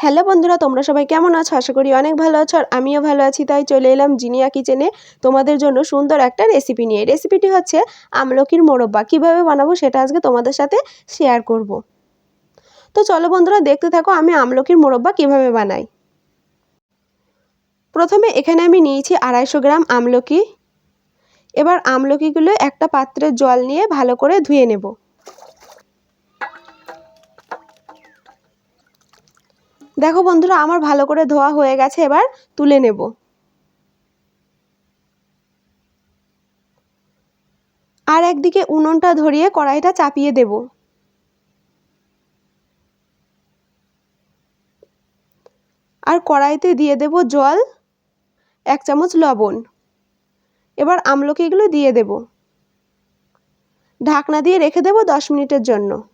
Hello বন্ধুরা, তোমরা সবাই কেমন আছো? আশা করি অনেক ভালো আছো আর আমিও ভালো আছি, তাই চলে এলাম জিনিয়া কিচেনে তোমাদের জন্য সুন্দর একটা রেসিপি নিয়ে। রেসিপিটি হচ্ছে আমলকির মোরব্বা। কীভাবে বানাবো সেটা আজকে তোমাদের সাথে শেয়ার করব। তো চলো বন্ধুরা, দেখতে থাকো আমি আমলকির মোরব্বা কীভাবে বানাই। প্রথমে এখানে আমি নিয়েছি আড়াইশো গ্রাম আমলকি। এবার আমলকিগুলো একটা পাত্রে জল নিয়ে ভালো করে ধুয়ে নেব। দেখো বন্ধুরা, আমার ভালো করে ধোয়া হয়ে গেছে, এবার তুলে নেব। আর একদিকে উনুনটা ধরিয়ে কড়াইটা চাপিয়ে দেব। আর কড়াইতে দিয়ে দেব জল, এক চামচ লবণ। এবার আমলকিগুলো দিয়ে দেব। ঢাকনা দিয়ে রেখে দেব দশ মিনিটের জন্য।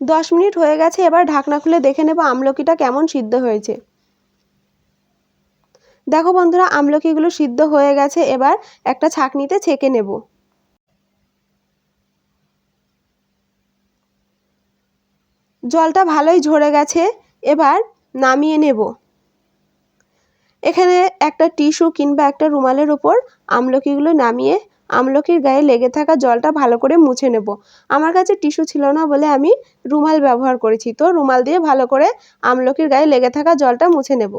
দশ মিনিট হয়ে গেছে, এবার ঢাকনা খুলে দেখে নেব আমলকিটা কেমন সিদ্ধ হয়েছে। দেখো বন্ধুরা, আমলকিগুলো সিদ্ধ হয়ে গেছে, এবার একটা ছাকনিতে ছেঁকে নেব। জলটা ভালোই ঝরে গেছে, এবার নামিয়ে নেব। এখানে একটা টিস্যু কিংবা একটা রুমালের ওপর আমলকিগুলো নামিয়ে আমলকির গায়ে লেগে থাকা জলটা ভালো করে মুছে নেব। আমার কাছে টিস্যু ছিল না বলে আমি রুমাল ব্যবহার করেছি। তো রুমাল দিয়ে ভালো করে আমলকির গায়ে লেগে থাকা জলটা মুছে নেব।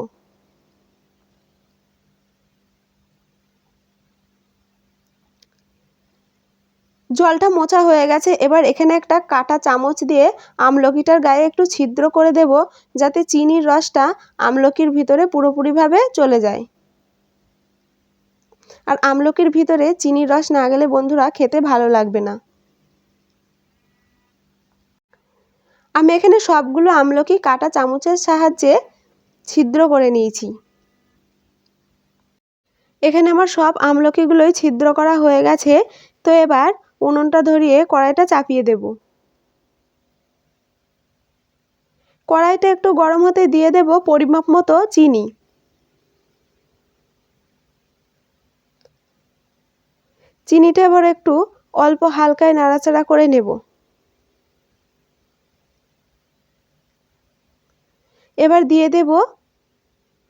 জলটা মোচা হয়ে গেছে। এবার এখানে একটা কাটা চামচ দিয়ে আমলকিটার গায়ে একটু ছিদ্র করে দেব যাতে চিনির রসটা আমলকির ভিতরে পুরোপুরিভাবে চলে যায়। আর আমলকির ভিতরে চিনির রস না গেলে বন্ধুরা খেতে ভালো লাগবে না। আমি এখানে সবগুলো আমলকি কাটা চামচের সাহায্যে ছিদ্র করে নিয়েছি। এখানে আমার সব আমলকিগুলোই ছিদ্র করা হয়ে গেছে, তো এবার উনুনটা ধরিয়ে কড়াইটা চাপিয়ে দেব। কড়াইটা একটু গরম হতে দিয়ে দেব পরিমাপ মতো চিনি। চিনিটা এবার একটু অল্প হালকায় নাড়াচাড়া করে নেব। এবার দিয়ে দেব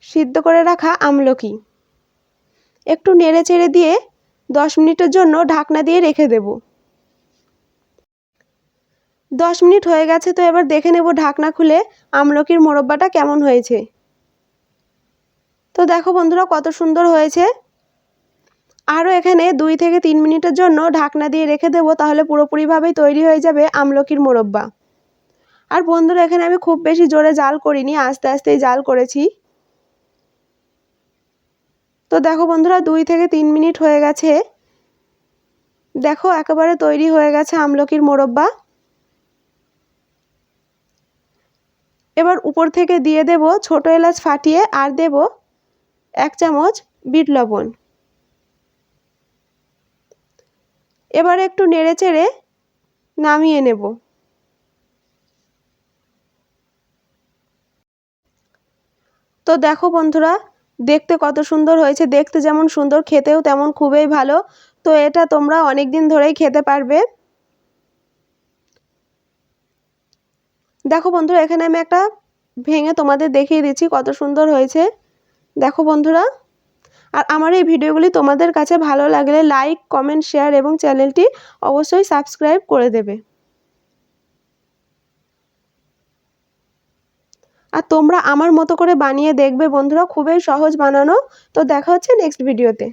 সিদ্ধ করে রাখা আমলকি। একটু নেড়ে চেড়ে দিয়ে দশ মিনিটের জন্য ঢাকনা দিয়ে রেখে দেব। দশ মিনিট হয়ে গেছে তো এবার দেখে নেব ঢাকনা খুলে আমলকির মোরব্বাটা কেমন হয়েছে। তো দেখো বন্ধুরা কত সুন্দর হয়েছে। আরও এখানে দুই থেকে তিন মিনিটের জন্য ঢাকনা দিয়ে রেখে দেবো, তাহলে পুরোপুরিভাবেই তৈরি হয়ে যাবে আমলকির মোরব্বা। আর বন্ধুরা, এখানে আমি খুব বেশি জোরে জাল করিনি, আস্তে আস্তেই জাল করেছি। তো দেখো বন্ধুরা, দুই থেকে তিন মিনিট হয়ে গেছে। দেখো, একেবারে তৈরি হয়ে গেছে আমলকির মোরব্বা। এবার উপর থেকে দিয়ে দেব ছোট এলাচ ফাটিয়ে, আর দেব এক চামচ বিট লবণ। এবার একটু নেড়ে চেড়ে নামিয়ে নেব। তো দেখো বন্ধুরা, দেখতে কত সুন্দর হয়েছে। দেখতে যেমন সুন্দর, খেতেও তেমন খুবই ভালো। তো এটা তোমরা অনেক দিন ধরেই খেতে পারবে। দেখো বন্ধুরা, এখানে আমি একটা ভেঙে তোমাদের দেখিয়ে দিচ্ছি কত সুন্দর হয়েছে। দেখো বন্ধুরা আর আমার এই ভিডিওগুলি তোমাদের কাছে ভালো লাগলে লাইক কমেন্ট শেয়ার এবং চ্যানেলটি অবশ্যই সাবস্ক্রাইব করে দেবে। আর তোমরা আমার মতো করে বানিয়ে দেখবে বন্ধুরা, খুবই সহজ বানানো। তো দেখা হচ্ছে নেক্সট ভিডিওতে